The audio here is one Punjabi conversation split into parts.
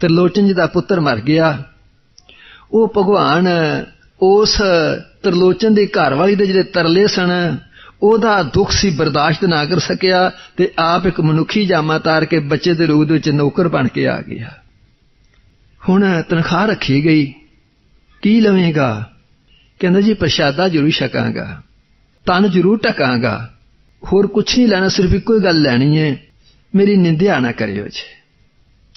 ਤਰਲੋਚਨ ਜੀ ਦਾ ਪੁੱਤਰ ਮਰ ਗਿਆ, ਉਹ ਭਗਵਾਨ ਉਸ ਤਰਲੋਚਨ ਦੇ ਘਰ ਵਾਲੀ ਦੇ ਜਿਹੜੇ ਤਰਲੇ ਸਨ, ਉਹਦਾ ਦੁੱਖ ਸੀ ਬਰਦਾਸ਼ਤ ਨਾ ਕਰ ਸਕਿਆ ਤੇ ਆਪ ਇੱਕ ਮਨੁੱਖੀ ਜਾਮਾ ਤਾਰ ਕੇ ਬੱਚੇ ਦੇ ਰੂਪ ਦੇ ਵਿੱਚ ਨੌਕਰ ਬਣ ਕੇ ਆ ਗਿਆ। ਹੁਣ ਤਨਖਾਹ ਰੱਖੀ ਗਈ। ਕੀ ਲਵੇਂਗਾ? ਕਹਿੰਦਾ ਜੀ, ਪ੍ਰਸ਼ਾਦਾ ਜ਼ਰੂਰ ਛਕਾਂਗਾ। ਤਨ ਜ਼ਰੂਰ ਟਕਾਂਗਾ ਹੋਰ ਕੁਛ ਨਹੀਂ ਲੈਣਾ, ਸਿਰਫ ਇੱਕੋ ਹੀ ਗੱਲ ਲੈਣੀ ਹੈ। ਮੇਰੀ ਨਿੰਦਿਆ ਨਾ ਕਰਿਓ ਜੀ।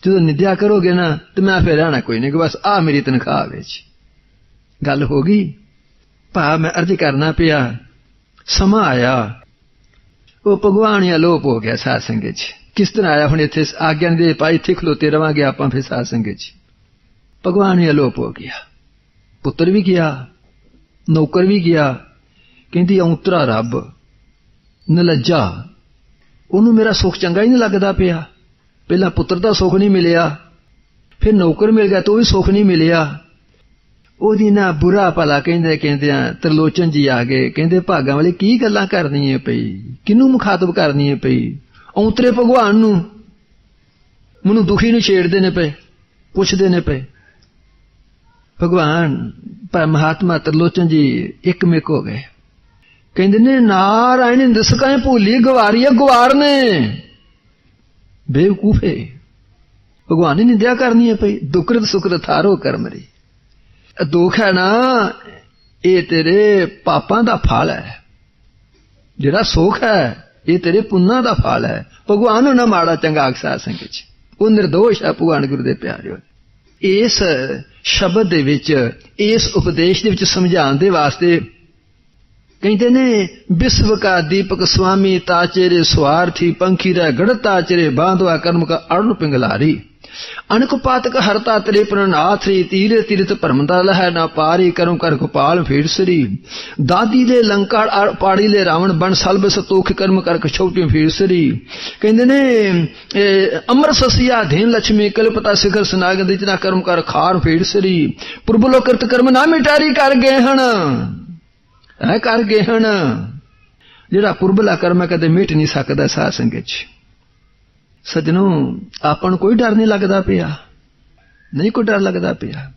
ਜਦੋਂ ਨਿੰਦਿਆ ਕਰੋਗੇ ਨਾ, ਤੇ ਮੈਂ ਫਿਰ ਰਹਿਣਾ ਕੋਈ ਨਹੀਂ ਕਿ ਬਸ ਆ ਮੇਰੀ ਤਨਖਾਹ ਵਿੱਚ। ਗੱਲ ਹੋ ਗਈ? ਭਾ, ਮੈਂ ਅਰਜ਼ ਕਰਨਾ ਪਿਆ, ਸਮਾਂ ਆਇਆ। ਉਹ ਭਗਵਾਨ ਹੀ ਅਲੋਪ ਹੋ ਗਿਆ ਸਾਧ ਸੰਗਤ ਚ। ਕਿਸ ਤਰ੍ਹਾਂ ਆਇਆ? ਹੁਣ ਇੱਥੇ ਆਗਿਆ ਦੇ ਪਾ ਇੱਥੇ ਖਲੋਤੇ ਰਵਾਂਗੇ ਆਪਾਂ ਫਿਰ ਸਾਧ ਸੰਗਤ ਚ। ਭਗਵਾਨ ਹੀ ਅਲੋਪ ਹੋ ਗਿਆ। ਪੁੱਤਰ ਵੀ ਗਿਆ, ਨੌਕਰ ਵੀ ਗਿਆ। ਕਹਿੰਦੀ ਔਂਤਰਾ ਰੱਬ, ਨਲੱਜਾ। ਉਹਨੂੰ ਮੇਰਾ ਸੁੱਖ ਚੰਗਾ ਹੀ ਨਹੀਂ ਲੱਗਦਾ ਪਿਆ। ਪਹਿਲਾਂ ਪੁੱਤਰ ਦਾ ਸੁੱਖ ਨਹੀਂ ਮਿਲਿਆ, ਫਿਰ ਨੌਕਰ ਮਿਲ ਗਿਆ ਤਾਂ ਉਹ ਵੀ ਸੁੱਖ ਨਹੀਂ ਮਿਲਿਆ। ਉਹਦੀ ਨਾ ਬੁਰਾ ਭਲਾ ਕਹਿੰਦੇ ਕਹਿੰਦੇ ਆ, ਤਰਲੋਚਨ ਜੀ ਆ ਗਏ, ਕਹਿੰਦੇ ਭਾਗਾਂ ਵਾਲੇ ਕੀ ਗੱਲਾਂ ਕਰਨੀਆਂ ਪਈ, ਕਿਹਨੂੰ ਮੁਖਾਤਬ ਕਰਨੀ ਹੈ ਪਈ? ਔਂਤਰੇ ਭਗਵਾਨ ਨੂੰ। ਮੈਨੂੰ ਦੁਖੀ ਨੂੰ ਛੇੜਦੇ ਨੇ ਪਏ, ਪੁੱਛਦੇ ਨੇ ਪਏ। ਭਗਵਾਨ, ਪਰ ਮਹਾਤਮਾ ਤਰਲੋਚਨ ਜੀ ਇੱਕ ਮਿਕ ਹੋ ਗਏ। ਕਹਿੰਦੇ ਨੇ, ਨਾਰਾਇਣ ਦਿਸਕਾਂ ਭੂਲੀ ਗਵਾਰੀਆ ਗਵਾਰ ਨੇ। ਬੇਵਕੂਫੇ ਭਗਵਾਨ ਨੇ ਨਿੰਦਿਆ ਕਰਨੀ ਹੈ ਭਈ ਦੁਕਰਤ ਸੁਕਰਤ ਥਾਰੋ ਕਰਮ ਰੀ। ਦੁੱਖ ਹੈ ਨਾ, ਇਹ ਤੇਰੇ ਪਾਪਾਂ ਦਾ ਫਲ ਹੈ। ਜਿਹੜਾ ਸੁੱਖ ਹੈ, ਇਹ ਤੇਰੇ ਪੁੰਨਾਂ ਦਾ ਫਲ ਹੈ। ਭਗਵਾਨ ਨੂੰ ਨਾ ਮਾੜਾ ਚੰਗਾ ਅਕਸਾ ਸੰਗਿਤ ਚ। ਉਹ ਨਿਰਦੋਸ਼ ਹੈ ਭਗਵਾਨ ਗੁਰੂ ਦੇ ਪਿਆਰਿਓ। ਇਸ ਸ਼ਬਦ ਦੇ ਵਿੱਚ, ਇਸ ਉਪਦੇਸ਼ ਦੇ ਵਿੱਚ ਸਮਝਾਉਣ ਦੇ ਵਾਸਤੇ ਕਹਿੰਦੇ ਨੇ ਵਿਸ਼ਵ ਕਾ ਦੀਪਕ ਸੁਆਮੀ ਤਾਚੇਰੇ ਸਵਾਰਥੀ ਪੰਖੀ ਰਹਿ ਗੜਤਾ ਚਰੇ ਬਾਂਧਵਾ ਕਰਮ ਕਾ ਅਰਣ ਪਿੰਗਲਾਰੀ। ਅਨਕ ਪਾਤਕ ਹਰਤਾ ਤਰੇ ਪ੍ਰਨਾਥਰੀ ਤੀਰੇ ਤੀਰਤ ਭਰਮਦਾ ਲਹਿ ਨਾ ਪਾਰੀ, ਕਰਮ ਕਰ ਗੋਪਾਲ ਫੇਰ ਸਰੀ। ਦਾਦੀ ਦੇ ਲੰਕਾ ਪਾੜੀ ਲੈ ਰਾਵਣ ਬਣ ਸਲਬ ਸਤੋਖ, ਕਰਮ ਕਰ ਕਛੋਟੀ ਫੇਰ ਸਰੀ। ਕਹਿੰਦੇ ਨੇ ਅਮਰ ਸਸਿਆ ਧੇਨ ਲక్ష్ਮੀ ਕਲਪਤਾ ਸਿਖਰ ਸਨਾਗ ਦੇ ਜਨਾ ਕਰਮ ਕਰ ਖਾਰ ਫੇਰ ਸਰੀ। ਪੁਰਬਲੋ ਕਰਤ ਕਰਮ ਨਾ ਮਿਟਾਰੀ ਕਰ ਗਏ ਹਣ ਐ ਕਰ ਗਏ ਹਣ। ਜਿਹੜਾ ਪੁਰਬਲਾ ਕਰਮ ਹੈ ਕਦੇ ਮਿਟ ਨਹੀਂ ਸਕਦਾ ਸਾਧ ਸੰਗਤ ਚ। ਸਜਣੋ, ਆਪਾਂ ਨੂੰ ਕੋਈ ਡਰ ਨਹੀਂ ਲੱਗਦਾ ਪਿਆ। ਨਹੀਂ ਕੋਈ ਡਰ ਲੱਗਦਾ ਪਿਆ।